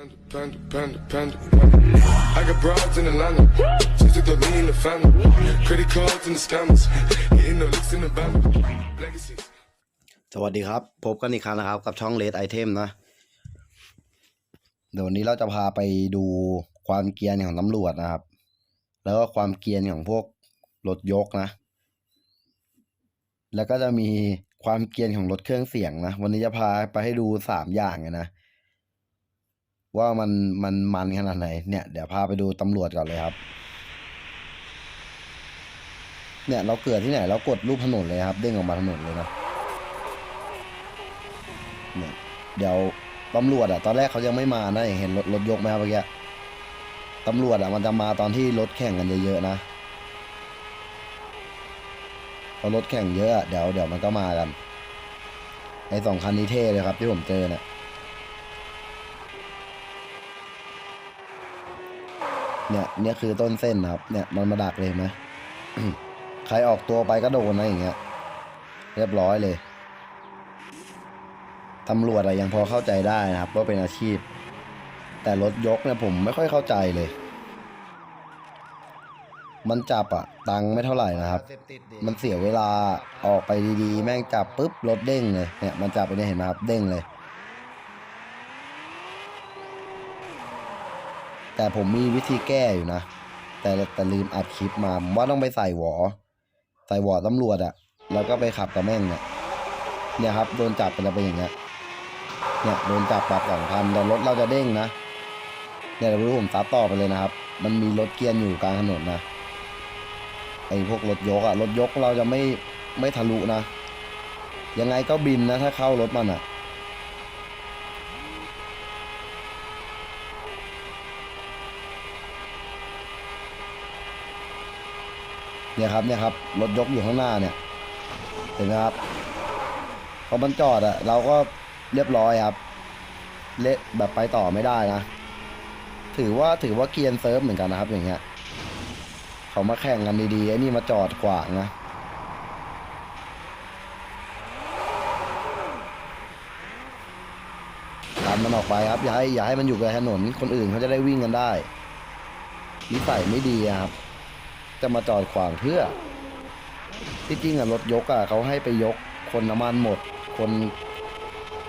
Panda, panda, panda. I got broads in Atlanta. Just took the lean in the family. Credit cards and the scammers. Getting no licks in the band. Legacies. สวัสดีครับ พบกันอีกครั้งนะครับ กับช่องเลดไอเทมนะ เดี๋ยววันนี้เราจะพาไปดูความเกรียนของตำรวจนะครับ แล้วก็ความเกรียนของพวกรถยกนะ แล้วก็จะมีความเกรียนของรถเครื่องเสียงนะ วันนี้จะพาไปให้ดูสามอย่างนะ ว่ามันมันมันขนาดไหนเนี่ยเดี๋ยวพาไปดูตำรวจก่อนเลยครับ เนี่ยเราเกิดที่ไหน เรากดรูปถนนเลยครับ เด้งออกมาถนนเลยนะเนี่ยเดี๋ยวตำรวจอะตอนแรกเขายังไม่มานะเห็นรถรถยกไหมครับเมื่อกี้ตำรวจอะมันจะมาตอนที่รถแข่งกันเยอะๆนะพอรถแข่งเยอะเดี๋ยวเดี๋ยวมันก็มากันไอสองคันนี้เท่เลยครับที่ผมเจอเนี่ย เนี่ยเนี่ยคือต้นเส้นนะครับ เนี่ยมันมาดักเลยนไหมใครออกตัวไปก็โดนนะอย่างเงี้ย เรียบร้อยเลยตำรวจอะยังพอเข้าใจได้นะครับว่าเป็นอาชีพ แต่รถยกเนี่ยผมไม่ค่อยเข้าใจเลย มันจับอะตังไม่เท่าไหร่นะครับ มันเสียเวลาออกไปดีๆ แม่งจับปุ๊บรถเด้งเลยเนี่ยมันจับไปเนี่ยเห็นไหมครับเด้งเลย แต่ผมมีวิธีแก้อยู่นะ แต่แต่ลืมอัดคลิปมาผมว่าต้องไปใส่หวอ ใส่หวอตำรวจอะแล้วก็ไปขับกับแม่งเนี่ยเนี่ยครับโดนจับไปแล้วเป็นอย่างเงี้ยเนี่ยโดนจับปรับสองพันแต่รถเราจะเด้งนะเนี่ยเดี๋ยวรู้ผมซับต่อไปเลยนะครับ มันมีรถเกียร์อยู่กลางถนนนะไอ้พวกรถยกอะรถยกเราจะไม่ไม่ทะลุนะยังไงก็บินนะถ้าเข้ารถมันอะ เนี่ยครับเนี่ยครับรถยกอยู่ข้างหน้าเนี่ย เห็นไหมครับพอมันจอดอะเราก็เรียบร้อยครับ เละแบบไปต่อไม่ได้นะ ถือว่าถือว่าเกียนเซิร์ฟเหมือนกันนะครับ อย่างเงี้ยเขามาแข่งกันดีๆไอ้นี่มาจอดขวางนะดันมันออกไปครับอย่าให้อย่าให้มันอยู่กับถนนคนอื่นเขาจะได้วิ่งกันได้นิสัยไม่ดีครับ จะมาจอดขวางเพื่อ ที่จริงอะรถยกอะเขาให้ไปยกคนน้ำมันหมด คน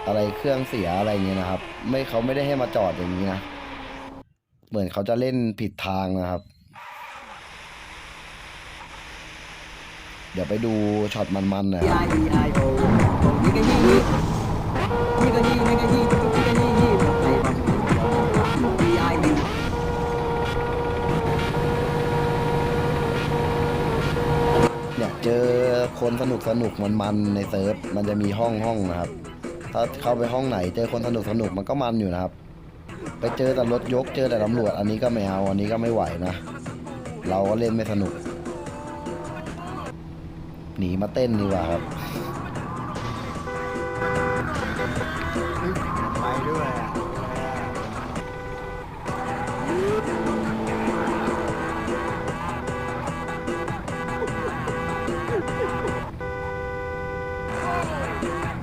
อะไรเครื่องเสียอะไรเงี้ยนะครับ ไม่เขาไม่ได้ให้มาจอดอย่างนี้นะ เหมือนเขาจะเล่นผิดทางนะครับ เดี๋ยวไปดูช็อตมันๆหน่อยครับ คนสนุกสนุกมันมันในเซิร์ฟมันจะมีห้องห้องนะครับ ถ้าเข้าไปห้องไหนเจอคนสนุกสนุกมันก็มันอยู่นะครับ ไปเจอแต่รถยกเจอแต่ตำรวจอันนี้ก็ไม่เอาอันนี้ก็ไม่ไหวนะ เราก็เล่นไม่สนุก หนีมาเต้นดีกว่าครับ Bye.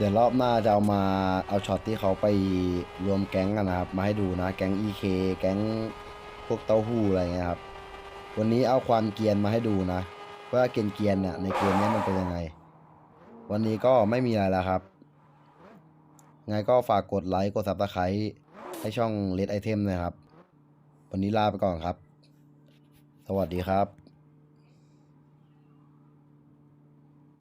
เดี๋ยวรอบหน้าจะเอามาเอาช็อตที่เขาไปรวมแก๊งกันนะครับ มาให้ดูนะ แก๊ง EK แก๊งพวกเต้าหู้อะไรเงี้ยครับ วันนี้เอาความเกียนมาให้ดูนะ ว่าเกียนเกียนเนี่ยในเกมนี้มันเป็นยังไง วันนี้ก็ไม่มีอะไรแล้วครับไงก็ฝากกดไลค์ กด subscribe ให้ช่อง Red Item นะครับ วันนี้ลาไปก่อนครับ สวัสดีครับ